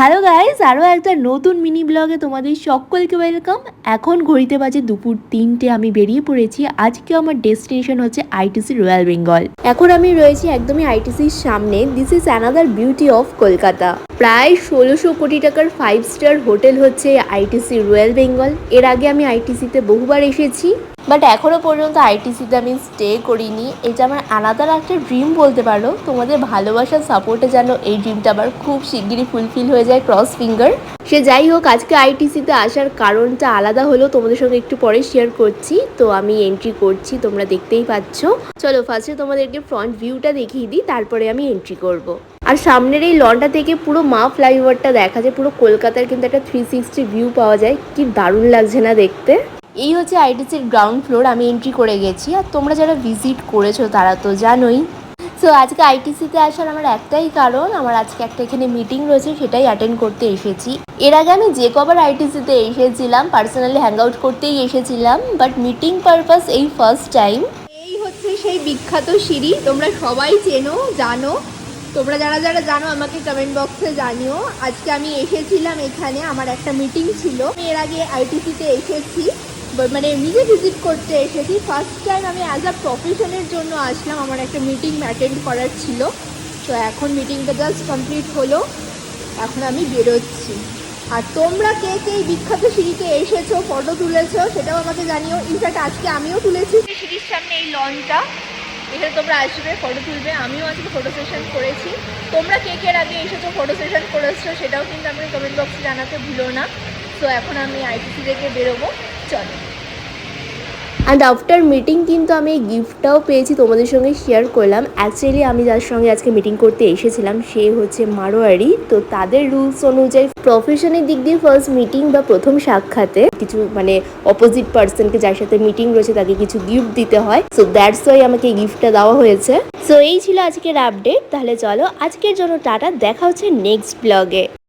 Hello guys আরও একটা নতুন মিনি ব্লগে তোমাদের সকলকে ওয়েলকাম এখন ঘড়িতে বাজে দুপুর তিনটে, আমি বেরিয়ে পড়েছি। আজকে আমার ডেস্টিনেশন হচ্ছে আইটিসি রয়্যাল বেঙ্গল এখন আমি রয়েছি একদমই আইটিসির সামনে। This is another beauty of Kolkata প্রায় ষোলোশো কোটি টাকার ফাইভ স্টার হোটেল হচ্ছে আইটিসি রয়্যাল বেঙ্গল এর আগে আমি আইটিসিতে বহুবার এসেছি বাট এখনও পর্যন্ত আইটিসিতে আমি স্টে করিনি। এটা আমার আলাদা একটা ড্রিম বলতে পারো। তোমাদের ভালোবাসার সাপোর্টে যেন এই ড্রিমটা আবার খুব শিগগিরই ফুলফিল হয়ে যায় ক্রস ফিঙ্গার সে যাই হোক, আজকে আইটিসিতে আসার কারণটা আলাদা হলো, তোমাদের সঙ্গে একটু পরে শেয়ার করছি। তো আমি এন্ট্রি করছি, তোমরা দেখতেই পাচ্ছ। চলো ফার্স্টে তোমাদেরকে ফ্রন্ট ভিউটা দেখিয়ে দিই, তারপরে আমি এন্ট্রি করব। আর সামনের এই লনটা থেকে পুরো মা ফ্লাইওভারটা দেখা যায় পুরো কলকাতার কিন্তু একটা থ্রি সিক্সটি ভিউ পাওয়া যায়। কি দারুণ লাগছে না দেখতে? এই হচ্ছে আইটিসির গ্রাউন্ড ফ্লোর আমি এন্ট্রি করে গেছি। আর তোমরা যারা ভিজিট করেছ তারা তো জানোই। সো আজকে আইটিসিতে আসার আমার একটাই কারণ আমার আজকে একটা এখানে মিটিং রয়েছে সেটাই অ্যাটেন্ড করতে এসেছি। এর আগে আমি যে কবার আইটিসিতে এসেছিলাম পার্সোনালি হ্যাং আউট করতেই এসেছিলাম বাট মিটিং পারপাস এই ফার্স্ট টাইম এই হচ্ছে সেই বিখ্যাত সিঁড়ি তোমরা সবাই চেনো জানো। তোমরা যারা যারা জানো, আমাকে কমেন্ট বক্সে জানিও। আজকে আমি এসেছিলাম এখানে, আমার একটা মিটিং ছিল। আমি এর আগে আইটিসিতে এসেছি মানে নিজে ভিজিট করতে এসেছি। ফার্স্ট টাইম আমি অ্যাজ আ প্রফেশনের জন্য আসলাম, আমার একটা মিটিং অ্যাটেন্ড করার ছিল। তো এখন মিটিংটা জাস্ট কমপ্লিট হলো। এখন আমি বেরোচ্ছি। আর তোমরা কে কে বিখ্যাত সিঁড়িতে এসেছ ফটো তুলেছো, সেটাও আমাকে জানিও। ইনফ্যাক্ট আজকে আমিও তুলেছি। সিঁড়ির সামনে এই লনটা এখানে তোমরা আসবে ফটো তুলবে। আমিও আজকে ফটো সেশন করেছি। তোমরা কে কে আগে এসেছ ফটো সেশন করেছ, সেটাও কিন্তু আমি কমেন্ট বক্সে জানাতে ভুলো না। তো এখন আমি আইটিসি থেকে বেরোবো। চলো। অ্যান্ড আফটার মিটিং কিন্তু আমি এই গিফটটাও পেয়েছি তোমাদের সঙ্গে শেয়ার করলাম। অ্যাকচুয়ালি আমি যার সঙ্গে আজকে মিটিং করতে এসেছিলাম, সে হচ্ছে মারোয়ারি। তো তাদের রুলস অনুযায়ী প্রফেশনের দিক দিয়ে ফার্স্ট মিটিং বা প্রথম সাক্ষাতে কিছু মানে অপোজিট পার্সনকে যার সাথে মিটিং রয়েছে তাকে কিছু গিফট দিতে হয়। সো দ্যাটস ওয়াই আমাকে গিফটটা দেওয়া হয়েছে। সো এই ছিল আজকের আপডেট তাহলে চলো আজকের জন্য টাটা। দেখা হচ্ছে নেক্সট ব্লগে